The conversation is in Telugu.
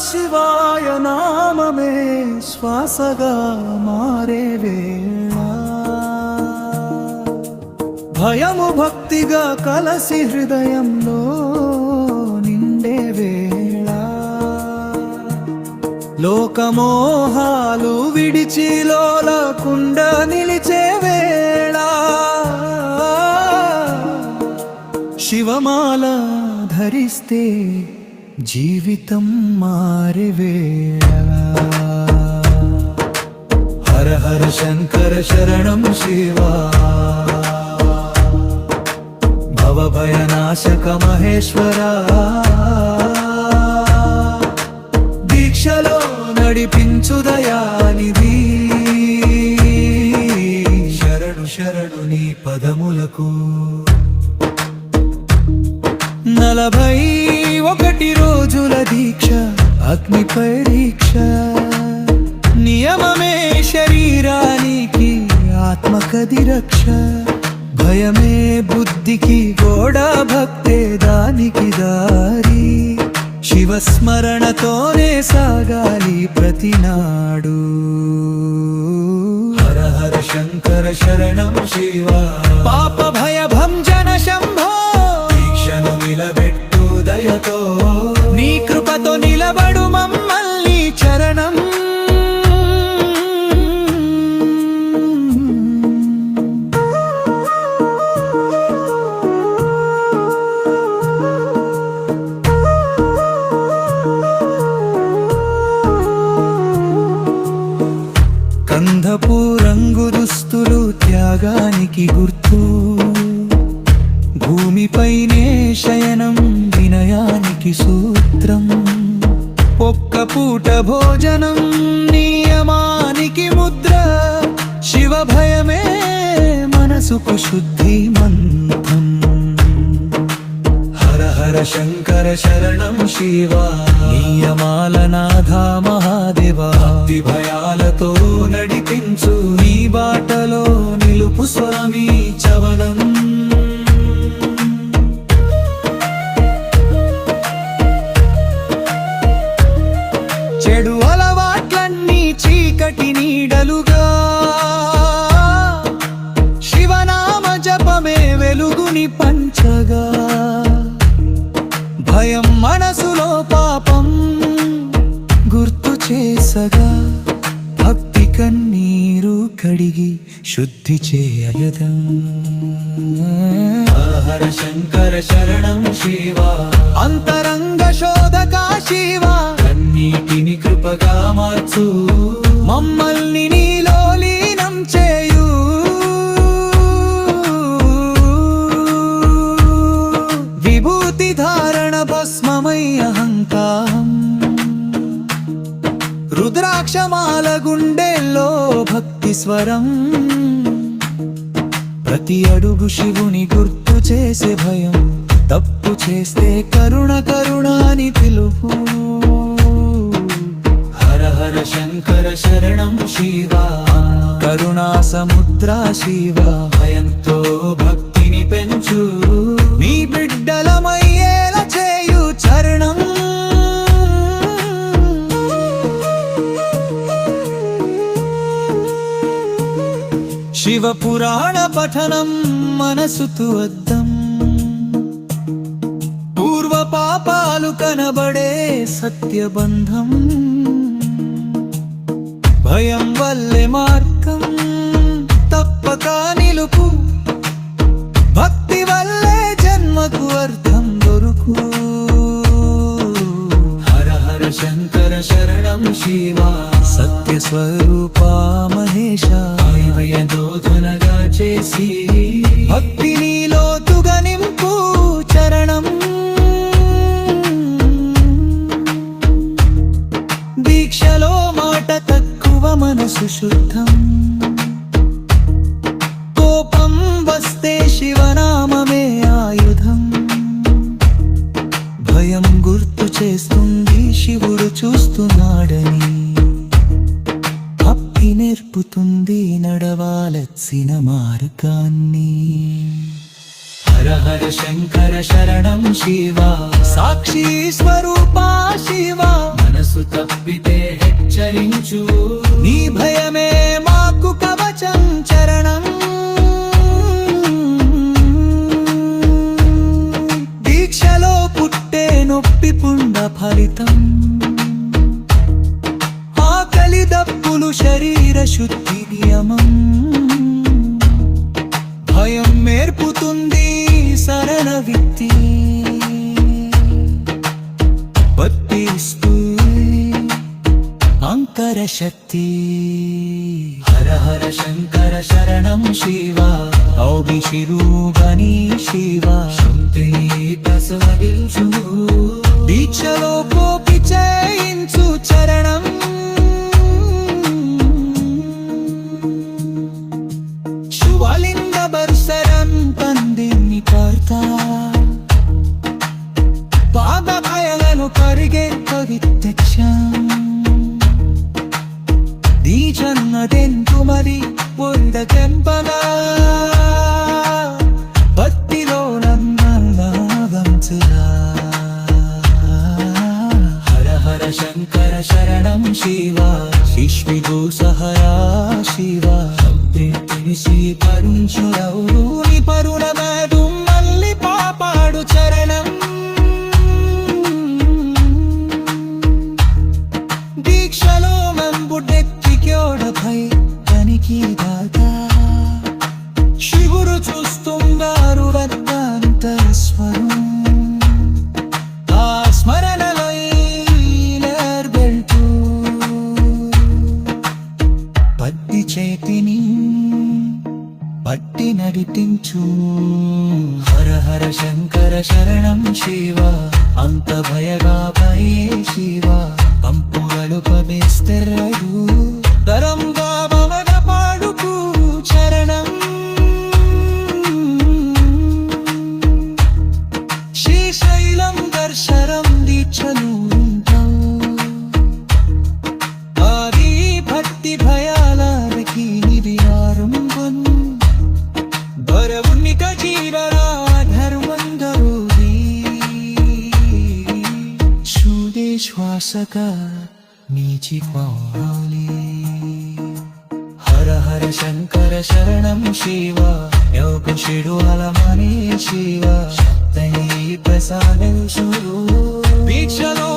శివాయ నామమే శ్వాసగా మారే వేళ భయము భక్తిగా కలసి హృదయంలో నిండే వేళ లోకమోహాలు విడిచి లోలకుండ నిలిచే వేళ శివమాల ధరిస్తే జీవితం మారే హర హర శంకర శరణం శివా. భవభయనాశక మహేశ్వరా. దీక్షలో నడిపించు దయానిధి. శరణు శరణు నీ పదములకు. నలభై అగ్ని పరీక్ష నియమమే శరీరానికి ఆత్మకది రక్ష. భయమే బుద్ధికి గోడ భక్తే దానికి దారి. శివస్మరణతోనే సాగాలి ప్రతినాడు హర హర శంకర శరణం శివ. పాప భూమిపైనే శయనం వినయానికి సూత్రం. ఒక్క పూట భోజనం నియమానికి ముద్ర. శివ భయమే మనసుకు శుద్ధి మంత్రం. హర హర శంకర శరణం శివ. నియమాలనాథ మహాదేవ. భక్తి భయాలతో నడిపించు. నీ బాటలో నిలుపు స్వామి చవనం. పంచగా. భయం మనసులో పాపం గుర్తు చేసగా. భక్తి కన్నీరు కడిగి శుద్ధి చేయయుధం హర శంకర శరణం శివ. అంతరంగ శోధక శివ. కన్నీటిని కృపగా మార్చు. మమ్మల్ని నీలో ప్రతి స్వరం. ప్రతి అడుగు శివుని గుర్తు చేసే భయం. తప్పు చేస్తే కరుణ కరుణ అని పిలుపు. హర హర శంకర శరణం శివ. కరుణా సముద్ర శివ. భయంతో భక్తి శివపురాణ పఠనం మనసుతు అద్దం. పూర్వ పాపాలు కనబడే సత్యబంధం. భయం వల్లే మార్గం తప్పక నిలుపు. భక్తి వల్లే జన్మకు అర్థం దొరుకు. హర హర శంకర శరణం శివ సత్య హర శంకర శరణం శివ. సాక్షి స్వరూపా శివ. మనసు తప్పితే హెచ్చరించు. నీ భయమే మాకు కవచం చరణం. దీక్షలో పుట్టే నొప్పి పుండ ఫలితం. సరళ పట్టిస్తూ అంకర శక్తి. హర హర శంకర శరణం శివ ఔ శంకర శరణం శివ అంత భయగా భయే శివ పంపుగలు పమేస్తెర్రడు శ్వాసక నీచి పాలి హర హర శంకర శరణం శివ యోగ శిడు అలమనే శివ శక్తై ప్రసాదించు దీక్షలో